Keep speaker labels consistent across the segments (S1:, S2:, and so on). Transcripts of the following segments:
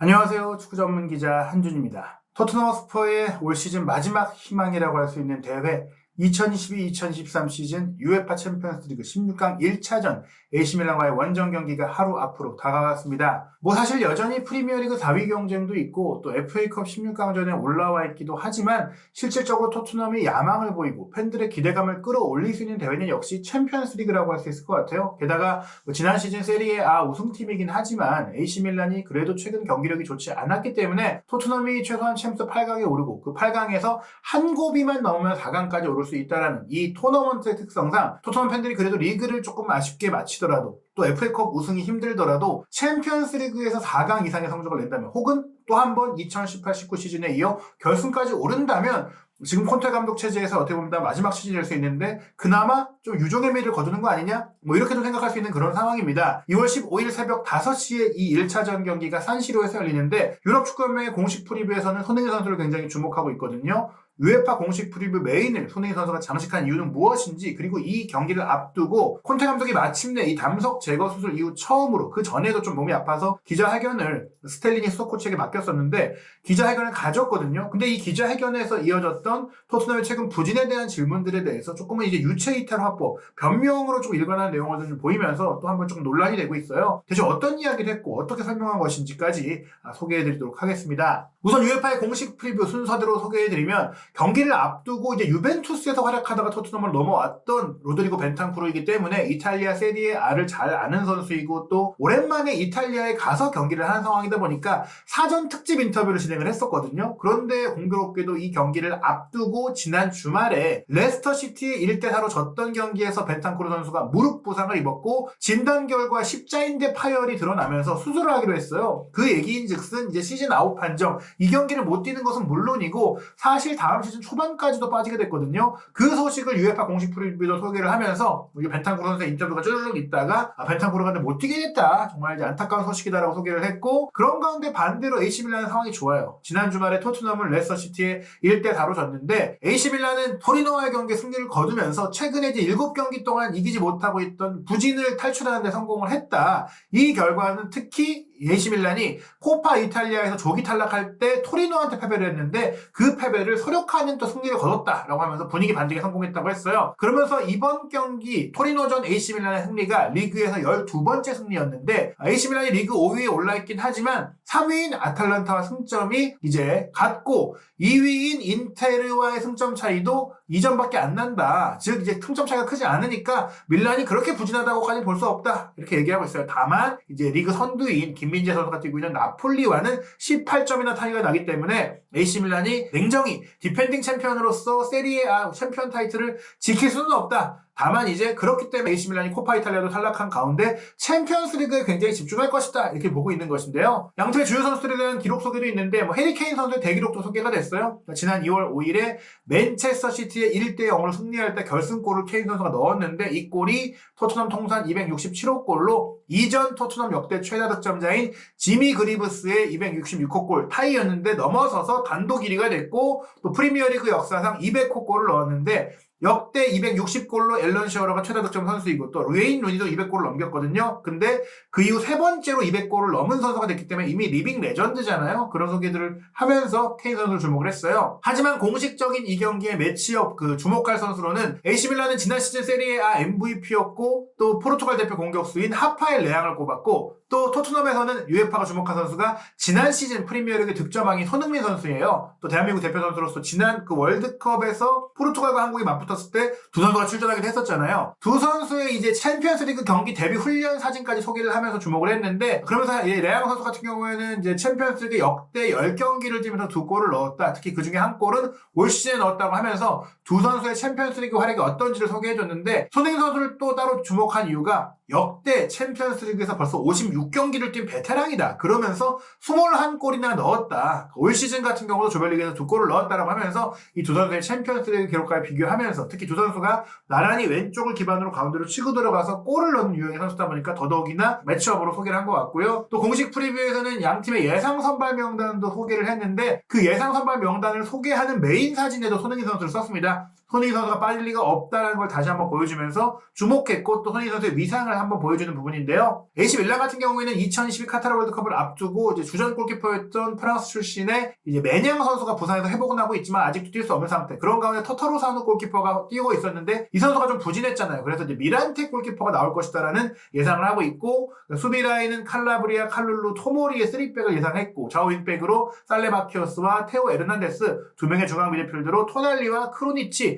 S1: 안녕하세요. 축구 전문 기자 한준입니다. 토트넘 스퍼의 올 시즌 마지막 희망이라고 할 수 있는 대회 2022-2023 시즌 UEFA 챔피언스리그 16강 1차전 AC밀란과의 원정 경기가 하루 앞으로 다가왔습니다. 뭐 사실 여전히 프리미어리그 4위 경쟁도 있고 또 FA컵 16강전에 올라와 있기도 하지만 실질적으로 토트넘이 야망을 보이고 팬들의 기대감을 끌어올릴 수 있는 대회는 역시 챔피언스리그라고 할 수 있을 것 같아요. 게다가 뭐 지난 시즌 세리에 A 우승팀이긴 하지만 AC밀란이 그래도 최근 경기력이 좋지 않았기 때문에 토트넘이 최소한 챔스 8강에 오르고 그 8강에서 한 고비만 넘으면 4강까지 오를 수 있다라는 이 토너먼트의 특성상 토트넘 팬들이 그래도 리그를 조금 아쉽게 마치더라도 또 FA컵 우승이 힘들더라도 챔피언스 리그에서 4강 이상의 성적을 낸다면 혹은 또 한 번 2018-19 시즌에 이어 결승까지 오른다면 지금 콘테 감독 체제에서 어떻게 보면 마지막 시즌일 수 있는데 그나마 좀 유종의 미를 거두는 거 아니냐? 뭐 이렇게도 생각할 수 있는 그런 상황입니다. 2월 15일 새벽 5시에 이 1차전 경기가 산시로에서 열리는데 유럽 축구연맹의 공식 프리뷰에서는 손흥민 선수를 굉장히 주목하고 있거든요. 우에파 공식 프리뷰 메인을 손흥민 선수가 장식한 이유는 무엇인지 그리고 이 경기를 앞두고 콘테 감독이 마침내 이 담석 제거 수술 이후 처음으로 그 전에도 좀 몸이 아파서 기자회견을 스텔링이 수석 코치에게 맡겼었는데 기자회견을 가졌거든요. 근데 이 기자회견에서 이어졌던 토트넘의 최근 부진에 대한 질문들에 대해서 조금은 이제 유체 이탈 확보 변명으로 좀 일관한 내용을 좀 보이면서 또 한번좀 논란이 되고 있어요. 대체 어떤 이야기를 했고 어떻게 설명한 것인지까지 아, 소개해드리도록 하겠습니다. 우선 UEFA의 공식 프리뷰 순서대로 소개해드리면 경기를 앞두고 이제 유벤투스에서 활약하다가 토트넘을 넘어왔던 로드리고 벤탄쿠르이기 때문에 이탈리아 세리에 A를 잘 아는 선수이고 또 오랜만에 이탈리아에 가서 경기를 하는 상황이다 보니까 사전 특집 인터뷰를 진행을 했었거든요. 그런데 공교롭게도 이 경기를 앞두고 지난 주말에 레스터 시티에 1대 4로 졌던 경기에서 벤탄쿠르 선수가 무릎 부상을 입었고 진단 결과 십자인대 파열이 드러나면서 수술을 하기로 했어요. 그 얘기인즉슨 이제 시즌 아웃 판정 이 경기를 못 뛰는 것은 물론이고 사실 다음 시즌 초반까지도 빠지게 됐거든요. 그 소식을 UEFA 공식 프리뷰도 소개를 하면서 우리 벤탄쿠르 선수의 인터뷰가 쭈르륵 있다가 아, 벤탄쿠르가 근데 못 뛰게 됐다. 정말 이제 안타까운 소식이다라고 소개를 했고 그런 가운데 반대로 AC 밀란의 상황이 좋아요. 지난 주말에 토트넘을 레스터 시티에 1대 4로 졌는데 AC 밀란은 토리노와의 경기 승리를 거두면서 최근에 이제 7경기 동안 이기지 못하고 있던 부진을 탈출하는 데 성공을 했다. 이 결과는 특히 AC 밀란이 코파 이탈리아에서 조기 탈락할 때 토리노한테 패배를 했는데 그 패배를 소력하는 또 승리를 거뒀다라고 하면서 분위기 반등에 성공했다고 했어요. 그러면서 이번 경기 토리노전 AC 밀란의 승리가 리그에서 12번째 승리였는데 AC 밀란이 리그 5위에 올라있긴 하지만 3위인 아탈란타와 승점이 이제 같고 2위인 인테르와의 승점 차이도 2점밖에 안 난다. 즉 이제 승점 차이가 크지 않으니까 밀란이 그렇게 부진하다고까지 볼 수 없다. 이렇게 얘기하고 있어요. 다만 이제 리그 선두인 김민재 선수가 뛰고 있는 나폴리와는 18점이나 차이가 나기 때문에 AC 밀란이 냉정히 디펜딩 챔피언으로서 세리에 A 챔피언 타이틀을 지킬 수는 없다. 다만 이제 그렇기 때문에 AC 밀란이 코파 이탈리아도 탈락한 가운데 챔피언스 리그에 굉장히 집중할 것이다 이렇게 보고 있는 것인데요. 양팀의 주요 선수들에 대한 기록 소개도 있는데 뭐 해리 케인 선수의 대기록도 소개가 됐어요. 지난 2월 5일에 맨체스터 시티의 1대 0으로 승리할 때 결승골을 케인 선수가 넣었는데 이 골이 토트넘 통산 267호 골로 이전 토트넘 역대 최다 득점자인 지미 그리브스의 266호 골 타이였는데 넘어서서 단독 1위가 됐고 또 프리미어리그 역사상 200호 골을 넣었는데 역대 260골로 앨런 셔러가 최다 득점 선수이고 또 루에인 루니도 200골을 넘겼거든요. 근데 그 이후 세 번째로 200골을 넘은 선수가 됐기 때문에 이미 리빙 레전드잖아요. 그런 소개들을 하면서 케인 선수를 주목을 했어요. 하지만 공식적인 이 경기의 매치업 그 주목할 선수로는 AC 밀란은 지난 시즌 세리에 A MVP였고 또 포르투갈 대표 공격수인 하파엘 레앙을 꼽았고 또 토트넘에서는 유에파가 주목한 선수가 지난 시즌 프리미어리그 득점왕인 손흥민 선수예요. 또 대한민국 대표 선수로서 지난 그 월드컵에서 포르투갈과 한국이 맞붙 었을 때 두 선수가 출전하기도 했었잖아요. 두 선수의 이제 챔피언스리그 경기 데뷔 훈련 사진까지 소개를 하면서 주목을 했는데 그러면서 이 레앙 선수 같은 경우에는 이제 챔피언스리그 역대 10경기를 뛰면서 두 골을 넣었다. 특히 그 중에 한 골은 올 시즌에 넣었다고 하면서 두 선수의 챔피언스리그 활약이 어떤지를 소개해줬는데 손흥민 선수를 또 따로 주목한 이유가 역대 챔피언스 리그에서 벌써 56경기를 뛴 베테랑이다. 그러면서 21골이나 넣었다. 올 시즌 같은 경우도 조별리그에서 두 골을 넣었다라고 하면서 이 두 선수의 챔피언스 리그 기록과를 비교하면서 특히 두 선수가 나란히 왼쪽을 기반으로 가운데로 치고 들어가서 골을 넣는 유형의 선수다 보니까 더더욱이나 매치업으로 소개를 한 것 같고요. 또 공식 프리뷰에서는 양 팀의 예상 선발 명단도 소개를 했는데 그 예상 선발 명단을 소개하는 메인 사진에도 손흥민 선수를 썼습니다. 손흥민 선수가 빠질 리가 없다는 걸 다시 한번 보여주면서 주목했고 또 손흥민 선수의 위상을 한번 보여주는 부분인데요. AC 밀란 같은 경우에는 2022 카타르 월드컵을 앞두고 이제 주전 골키퍼였던 프랑스 출신의 이제 매냥 선수가 부상에서 회복은 하고 있지만 아직도 뛸 수 없는 상태. 그런 가운데 터터로 사누 골키퍼가 뛰고 있었는데 이 선수가 좀 부진했잖아요. 그래서 이제 미란테 골키퍼가 나올 것이다라는 예상을 하고 있고 수비 라인은 칼라브리아, 칼룰루, 토모리의 3백을 예상했고 좌우 윙백으로 살레바키오스와 테오 에르난데스 두 명의 중앙 미드필더로 토날리와 크로니치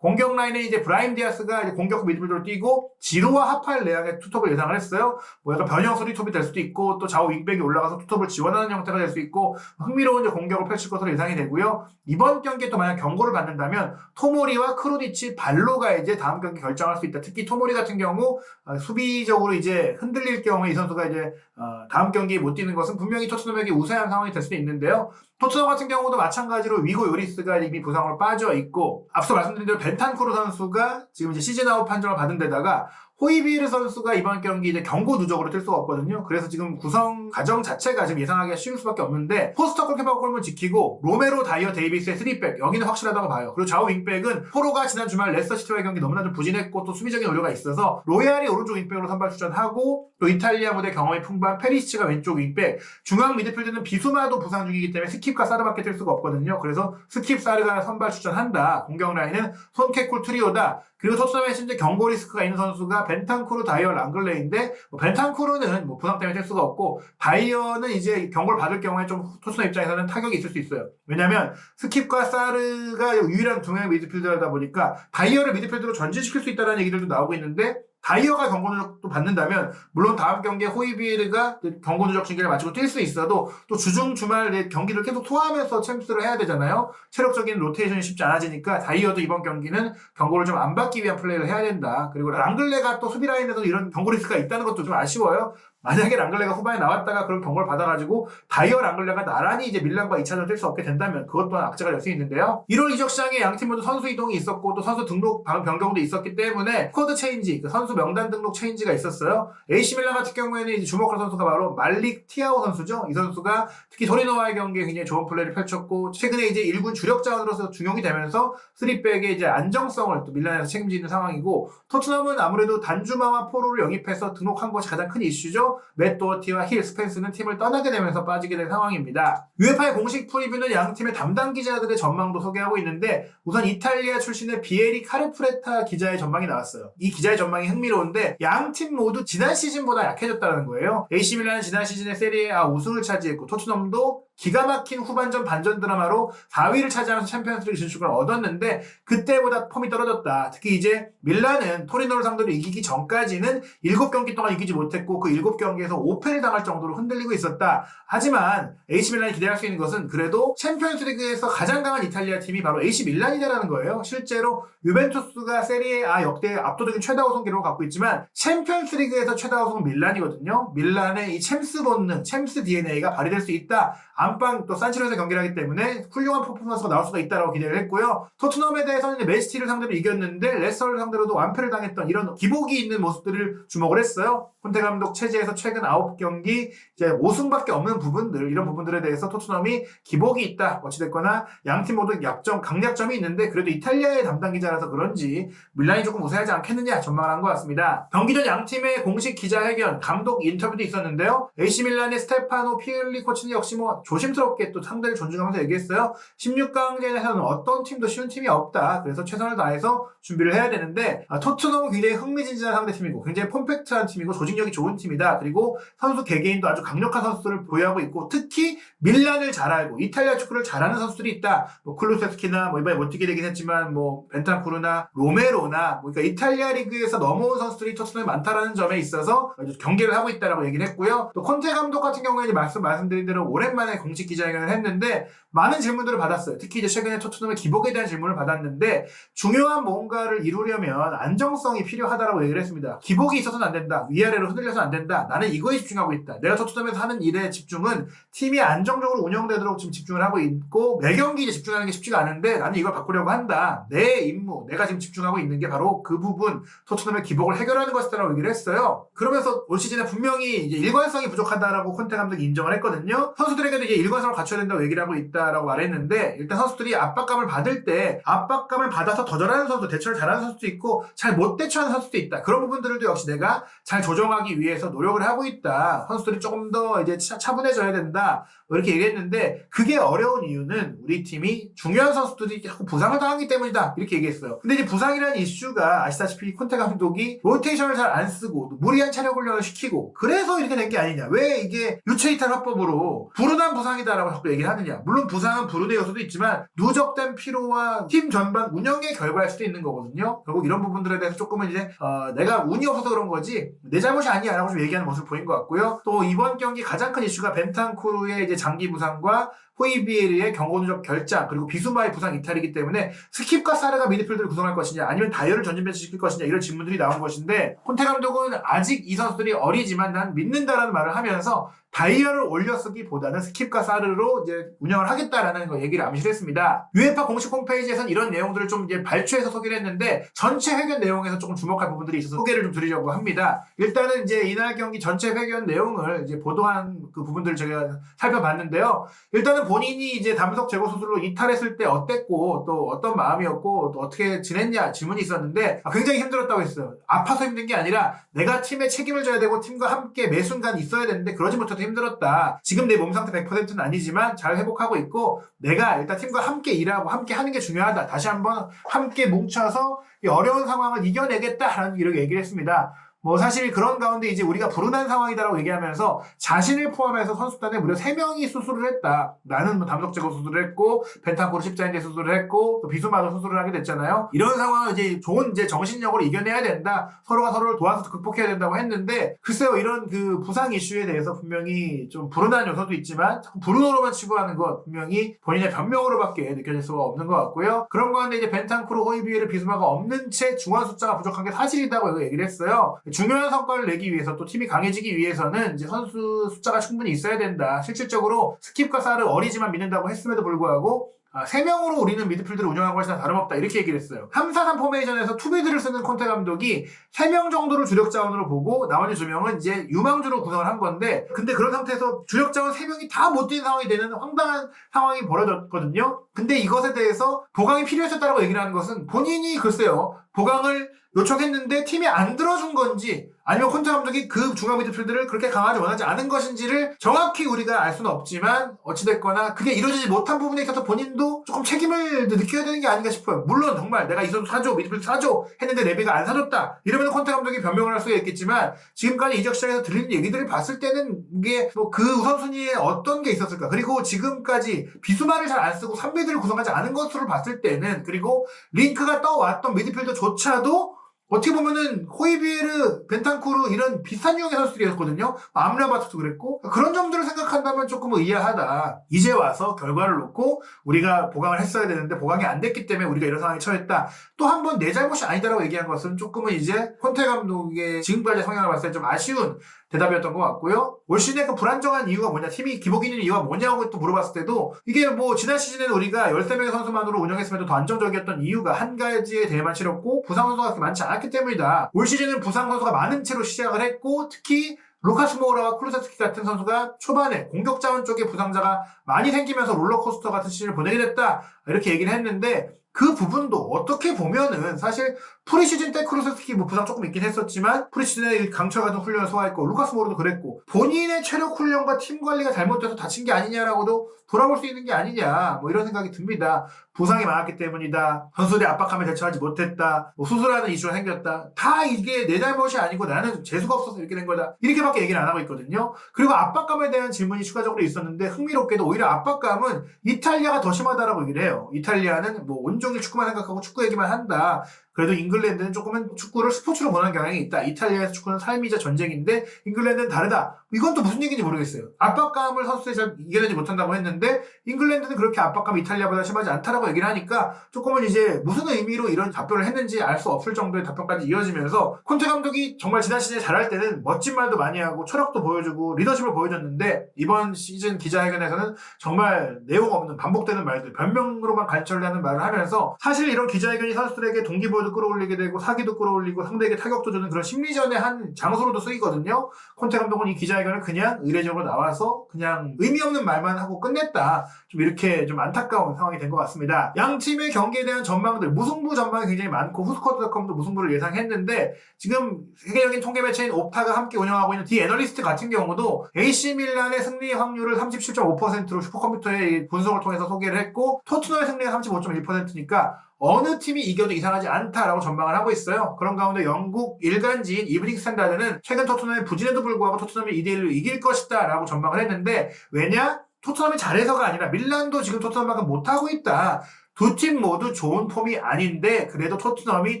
S1: 공격 라인에 이제 브라임 디아스가 이제 공격 미드필더로 뛰고 지루와 하팔 레앙의 투톱을 예상을 했어요. 뭐 약간 변형 소리톱이 될 수도 있고 또 좌우 윙백이 올라가서 투톱을 지원하는 형태가 될 수 있고 흥미로운 공격을 펼칠 것으로 예상이 되고요. 이번 경기에 또 만약 경고를 받는다면 토모리와 크로니치 발로가 이제 다음 경기 결정할 수 있다. 특히 토모리 같은 경우 어, 수비적으로 이제 흔들릴 경우에 이 선수가 이제 어, 다음 경기에 못 뛰는 것은 분명히 토트넘에게 우세한 상황이 될 수도 있는데요. 토트넘 같은 경우도 마찬가지로 위고 요리스가 이미 부상으로 빠져 있고 앞서 말씀드린 대로 벤탄쿠르 선수가 지금 이제 시즌 아웃 판정을 받은 데다가 호이비르 선수가 이번 경기 이제 경고 누적으로 뛸 수가 없거든요. 그래서 지금 구성 과정 자체가 지금 예상하기가 쉬울 수밖에 없는데 포스터 골키퍼 골문 지키고 로메로 다이어 데이비스의 3백 여기는 확실하다고 봐요. 그리고 좌우 윙백은 포로가 지난 주말 레스터 시티와의 경기 너무나 좀 부진했고 또 수비적인 오류가 있어서 로얄이 오른쪽 윙백으로 선발 출전하고 또 이탈리아 무대 경험이 풍부한 페리시치가 왼쪽 윙백 중앙 미드필드는 비수마도 부상 중이기 때문에 스킵과 사르밖에 뛸 수가 없거든요. 그래서 스킵 사르가 선발 출전한다. 공격 라인은 손케콜 트리오다. 그리고 토트넘에 현재 경고 리스크가 있는 선수가 벤탄쿠르, 다이어, 랑글레인데 뭐 벤탄쿠르는 뭐 부상 때문에 뛸 수가 없고 다이어는 이제 경고를 받을 경우에 좀 토트넘 입장에서는 타격이 있을 수 있어요. 왜냐하면 스킵과 사르가 유일한 두 명의 미드필더다 보니까 다이어를 미드필더로 전진시킬 수 있다는 얘기들도 나오고 있는데 다이어가 경고 누적도 받는다면 물론 다음 경기에 호이비에르가 경고 누적 징계를 마치고 뛸 수 있어도 또 주중 주말 내 경기를 계속 소화하면서 챔스를 해야 되잖아요. 체력적인 로테이션이 쉽지 않아지니까 다이어도 이번 경기는 경고를 좀 안 받기 위한 플레이를 해야 된다. 그리고 랑글레가 또 수비 라인에서 이런 경고 리스크가 있다는 것도 좀 아쉬워요. 만약에 랑글레가 후반에 나왔다가 그런 경고를 받아가지고 다이어 랑글레가 나란히 이제 밀란과 2차전 뛸 수 없게 된다면 그것 또한 악재가 될 수 있는데요. 1월 이적 시장에 양팀 모두 선수 이동이 있었고 또 선수 등록 방 변경도 있었기 때문에 코드 체인지, 그 선수 명단 등록 체인지가 있었어요. AC 밀란 같은 경우에는 이제 주목할 선수가 바로 말릭 티아오 선수죠. 이 선수가 특히 토리노와의 경기에 굉장히 좋은 플레이를 펼쳤고 최근에 이제 1군 주력 자원으로서 중용이 되면서 3백의 이제 안정성을 또 밀란에서 책임지는 상황이고 토트넘은 아무래도 단주마와 포로를 영입해서 등록한 것이 가장 큰 이슈죠. 맷 도어티와 힐 스펜스는 팀을 떠나게 되면서 빠지게 된 상황입니다. UEFA의 공식 프리뷰는 양 팀의 담당 기자들의 전망도 소개하고 있는데 우선 이탈리아 출신의 비에리 카르프레타 기자의 전망이 나왔어요. 이 기자의 전망이 흥미로운데 양 팀 모두 지난 시즌보다 약해졌다는 거예요. AC 밀란은 지난 시즌에 세리에 A 우승을 차지했고 토트넘도 기가 막힌 후반전 반전 드라마로 4위를 차지하면서 챔피언스리그 진출을 얻었는데 그때보다 폼이 떨어졌다. 특히 이제 밀란은 토리노를 상대로 이기기 전까지는 7경기 동안 이기지 못했고 그 7경기에서 5패를 당할 정도로 흔들리고 있었다. 하지만 AC 밀란이 기대할 수 있는 것은 그래도 챔피언스리그에서 가장 강한 이탈리아 팀이 바로 AC 밀란이다라는 거예요. 실제로 유벤투스가 세리에 A 역대 압도적인 최다 우승 기록을 갖고 있지만 챔피언스리그에서 최다 우승은 밀란이거든요. 밀란의 이 챔스 본능, 챔스 DNA가 발휘될 수 있다. 안방 또 산치로에서 경기를 하기 때문에 훌륭한 퍼포먼스가 나올 수가 있다라고 기대를 했고요. 토트넘에 대해서는 맨시티를 상대로 이겼는데 레스터를 상대로도 완패를 당했던 이런 기복이 있는 모습들을 주목을 했어요. 콘테 감독 체제에서 최근 9경기 이제 5승밖에 없는 부분들 이런 부분들에 대해서 토트넘이 기복이 있다. 어찌됐거나 양팀 모두 약점, 강약점이 있는데 그래도 이탈리아의 담당 기자라서 그런지 밀란이 조금 우세하지 않겠느냐 전망을 한 것 같습니다. 경기 전 양 팀의 공식 기자회견, 감독 인터뷰도 있었는데요. AC 밀란의 스테파노 피엘리 코치는 역시 뭐 조심스럽게 또 상대를 존중하면서 얘기했어요. 16강전에서는 어떤 팀도 쉬운 팀이 없다. 그래서 최선을 다해서 준비를 해야 되는데 아, 토트넘은 굉장히 흥미진진한 상대팀이고 굉장히 폼팩트한 팀이고 조직력이 좋은 팀이다. 그리고 선수 개개인도 아주 강력한 선수들을 보유하고 있고 특히 밀란을 잘 알고 이탈리아 축구를 잘하는 선수들이 있다. 뭐 클루세스키나 뭐 이번에 못 뛰게 되긴 했지만 뭐 벤탄쿠르나 로메로나 뭐 그러니까 이탈리아 리그에서 넘어온 선수들이 토트넘에 많다라는 점에 있어서 경기를 하고 있다라고 얘기를 했고요. 또 콘테 감독 같은 경우에는 말씀 말씀드린 대로 오랜만에 공식 기자회견을 했는데 많은 질문들을 받았어요. 특히 이제 최근에 토트넘의 기복에 대한 질문을 받았는데 중요한 뭔가를 이루려면 안정성이 필요하다라고 얘기를 했습니다. 기복이 있어서는 안 된다. 위아래로 흔들려서는 안 된다. 나는 이거에 집중하고 있다. 내가 토트넘에서 하는 일에 집중은 팀이 안정적으로 운영되도록 지금 집중을 하고 있고 매 경기 이제 집중하는 게 쉽지가 않은데 나는 이걸 바꾸려고 한다. 내 임무, 내가 지금 집중하고 있는 게 바로 그 부분 토트넘의 기복을 해결하는 것이다라고 얘기를 했어요. 그러면서 올 시즌에 분명히 이제 일관성이 부족하다라고 콘테 감독이 인정을 했거든요. 선수들에게도 이제 일관성을 갖춰야 된다고 얘기를 하고 있다. 있다라고 말했는데 일단 선수들이 압박감을 받을 때 압박감을 받아서 더 잘하는 선수, 대처를 잘하는 선수도 있고 잘 못 대처하는 선수도 있다. 그런 부분들도 역시 내가 잘 조정하기 위해서 노력을 하고 있다. 선수들이 조금 더 이제 차, 차분해져야 된다. 뭐 이렇게 얘기했는데 그게 어려운 이유는 우리 팀이 중요한 선수들이 자꾸 부상을 당하기 때문이다. 이렇게 얘기했어요. 근데 이제 부상이라는 이슈가 아시다시피 콘테 감독이 로테이션을 잘 안 쓰고 무리한 체력 훈련을 시키고 그래서 이렇게 된 게 아니냐. 왜 이게 유체이탈 화법으로 불운한 부상이다라고 자꾸 얘기를 하느냐. 물론 부상은 불운의 요소도 있지만 누적된 피로와 팀 전반 운영의 결과일 수도 있는 거거든요. 결국 이런 부분들에 대해서 조금은 이제 어, 내가 운이 없어서 그런 거지 내 잘못이 아니야라고 좀 얘기하는 모습을 보인 것 같고요. 또 이번 경기 가장 큰 이슈가 벤탄쿠르의 이제 장기 부상과 호이비에르의 경고 누적 결장 그리고 비수마의 부상 이탈이기 때문에 스킵과 사르가 미드필드를 구성할 것이냐 아니면 다이어를 전진 배치 시킬 것이냐 이런 질문들이 나온 것인데 콘테 감독은 아직 이 선수들이 어리지만 난 믿는다라는 말을 하면서 다이어를 올려쓰기보다는 스킵과 사르로 이제 운영을 하겠다라는 거 얘기를 암시했습니다. 유에파 공식 홈페이지에서는 이런 내용들을 좀 이제 발췌해서 소개를 했는데 전체 회견 내용에서 조금 주목할 부분들이 있어서 소개를 좀 드리려고 합니다. 일단은 이제 이날 경기 전체 회견 내용을 이제 보도한 그 부분들을 제가 살펴봤는데요. 일단은 본인이 이제 담석 제거 수술로 이탈했을 때 어땠고 또 어떤 마음이었고 또 어떻게 지냈냐 질문이 있었는데 아, 굉장히 힘들었다고 했어요. 아파서 힘든 게 아니라 내가 팀에 책임을 져야 되고 팀과 함께 매 순간 있어야 되는데 그러지 못해서 힘들었다. 지금 내 몸 상태 100%는 아니지만 잘 회복하고 있고 내가 일단 팀과 함께 일하고 함께 하는 게 중요하다. 다시 한번 함께 뭉쳐서 이 어려운 상황을 이겨내겠다라는 이렇게 얘기를 했습니다. 뭐 사실 그런 가운데 이제 우리가 불운한 상황이다라고 얘기하면서 자신을 포함해서 선수단에 무려 3명이 수술을 했다. 나는 뭐 담석 제거 수술을 했고 벤탄코르 십자인대 수술을 했고 또 비수마도 수술을 하게 됐잖아요. 이런 상황을 이제 좋은 이제 정신력으로 이겨내야 된다. 서로가 서로를 도와서 극복해야 된다고 했는데 글쎄요 이런 그 부상 이슈에 대해서 분명히 좀 불운한 요소도 있지만 불운으로만 치부하는 것 분명히 본인의 변명으로밖에 느껴질 수가 없는 것 같고요. 그런 가운데 이제 벤탄코르 호이비에르 비수마가 없는 채 중환 숫자가 부족한 게 사실이다고 얘기를 했어요. 중요한 성과를 내기 위해서 또 팀이 강해지기 위해서는 이제 선수 숫자가 충분히 있어야 된다. 실질적으로 스킵과 사를 어리지만 믿는다고 했음에도 불구하고 아, 3명으로 우리는 미드필드를 운영한 것이나 다름없다. 이렇게 얘기를 했어요. 3-4-3 포메이션에서 투비드를 쓰는 콘테 감독이 3명 정도를 주력 자원으로 보고 나머지 2명은 이제 유망주로 구성을 한 건데 근데 그런 상태에서 주력 자원 3명이 다못뛴 상황이 되는 황당한 상황이 벌어졌거든요. 근데 이것에 대해서 보강이 필요했었다고 얘기를 하는 것은 본인이 글쎄요. 보강을 요청했는데 팀이 안 들어준 건지 아니면 콘테 감독이 그 중앙 미드필드를 그렇게 강하지 원하지 않은 것인지를 정확히 우리가 알 수는 없지만 어찌됐거나 그게 이루어지지 못한 부분에 있어서 본인도 조금 책임을 느껴야 되는 게 아닌가 싶어요. 물론 정말 내가 이 선수 사줘 미드필드 사줘 했는데 레비가 안 사줬다 이러면 콘테 감독이 변명을 할 수가 있겠지만 지금까지 이적 시장에서 들리는 얘기들을 봤을 때는 이게 뭐 그 우선순위에 어떤 게 있었을까 그리고 지금까지 비수마를 잘 안 쓰고 3비드를 구성하지 않은 것으로 봤을 때는 그리고 링크가 떠왔던 미드필더조차도 어떻게 보면은 호이비에르, 벤탄쿠르 이런 비슷한 유형의 선수들이었거든요. 암라바트도 그랬고 그런 점들을 생각한다면 조금 의아하다. 이제 와서 결과를 놓고 우리가 보강을 했어야 되는데 보강이 안 됐기 때문에 우리가 이런 상황에 처했다. 또 한 번 내 잘못이 아니다라고 얘기한 것은 조금은 이제 콘테 감독의 지금까지 성향을 봤을 때 좀 아쉬운 대답이었던 것 같고요. 올 시즌에 그 불안정한 이유가 뭐냐, 팀이 기복이는 이유가 뭐냐고 또 물어봤을 때도 이게 뭐 지난 시즌에는 우리가 13명의 선수만으로 운영했음에도 더 안정적이었던 이유가 한 가지에 대해만 치렀고 부상 선수가 그렇게 많지 않았기 때문이다. 올 시즌은 부상 선수가 많은 채로 시작을 했고 특히 루카스 모우라와 클루세스키 같은 선수가 초반에 공격 자원 쪽에 부상자가 많이 생기면서 롤러코스터 같은 시즌을 보내게 됐다. 이렇게 얘기를 했는데 그 부분도 어떻게 보면은 사실 프리시즌 때 크루세스키 뭐 부상 조금 있긴 했었지만 프리시즌에 강철 같은 훈련을 소화했고 루카스 모르도 그랬고 본인의 체력 훈련과 팀 관리가 잘못돼서 다친 게 아니냐라고도 돌아볼 수 있는 게 아니냐 뭐 이런 생각이 듭니다. 부상이 많았기 때문이다. 선수들이 압박함에 대처하지 못했다. 뭐 수술하는 이슈가 생겼다. 다 이게 내 잘못이 아니고 나는 재수가 없어서 이렇게 된 거다. 이렇게밖에 얘기를 안 하고 있거든요. 그리고 압박감에 대한 질문이 추가적으로 있었는데 흥미롭게도 오히려 압박감은 이탈리아가 더 심하다라고 얘기를 해요. 이탈리아는 뭐 온종일 축구만 생각하고 축구 얘기만 한다. 그래도 잉글랜드는 조금은 축구를 스포츠로 보는 경향이 있다. 이탈리아에서 축구는 삶이자 전쟁인데 잉글랜드는 다르다. 이건 또 무슨 얘기인지 모르겠어요. 압박감을 선수들이 잘 이겨내지 못한다고 했는데 잉글랜드는 그렇게 압박감이 이탈리아보다 심하지 않다라고 얘기를 하니까 조금은 이제 무슨 의미로 이런 답변을 했는지 알 수 없을 정도의 답변까지 이어지면서 콘테 감독이 정말 지난 시즌에 잘할 때는 멋진 말도 많이 하고 철학도 보여주고 리더십을 보여줬는데 이번 시즌 기자회견에서는 정말 내용 없는 반복되는 말들 변명으로만 관철하는 말을 하면서 사실 이런 기자회견이 선수들에게 동기부여 몰입도를 끌어올리게 되고 사기도 끌어올리고 상대에게 타격도 주는 그런 심리전의 한 장소로도 쓰이거든요. 콘테 감독은 이 기자회견을 그냥 의례적으로 나와서 그냥 의미 없는 말만 하고 끝냈다. 좀 이렇게 좀 안타까운 상황이 된 것 같습니다. 양 팀의 경기에 대한 전망들, 무승부 전망이 굉장히 많고 후스코트닷컴도 무승부를 예상했는데 지금 세계적인 통계 매체인 옵타가 함께 운영하고 있는 디 애널리스트 같은 경우도 AC 밀란의 승리 확률을 37.5%로 슈퍼컴퓨터의 분석을 통해서 소개를 했고 토트넘의 승리가 35.1%니까 어느 팀이 이겨도 이상하지 않다라고 전망을 하고 있어요. 그런 가운데 영국 일간지인 이브닝 스탠다드는 최근 토트넘의 부진에도 불구하고 토트넘이 2대1로 이길 것이다 라고 전망을 했는데 왜냐? 토트넘이 잘해서가 아니라 밀란도 지금 토트넘만큼 못하고 있다. 두 팀 모두 좋은 폼이 아닌데 그래도 토트넘이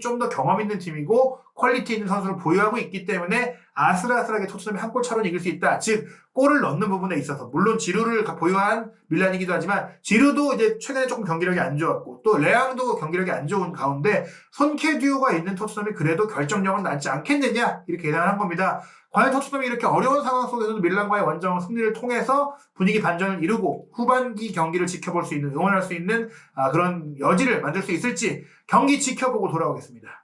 S1: 좀 더 경험 있는 팀이고 퀄리티 있는 선수를 보유하고 있기 때문에 아슬아슬하게 토트넘이 한 골 차로 이길 수 있다. 즉 골을 넣는 부분에 있어서 물론 지루를 보유한 밀란이기도 하지만 지루도 이제 최근에 조금 경기력이 안 좋았고 또 레앙도 경기력이 안 좋은 가운데 손케 듀오가 있는 토트넘이 그래도 결정력은 낮지 않겠느냐 이렇게 예상을 한 겁니다. 과연 토트넘이 이렇게 어려운 상황 속에서도 밀란과의 원정 승리를 통해서 분위기 반전을 이루고 후반기 경기를 지켜볼 수 있는 응원할 수 있는 아, 그런 여지를 만들 수 있을지 경기 지켜보고 돌아오겠습니다.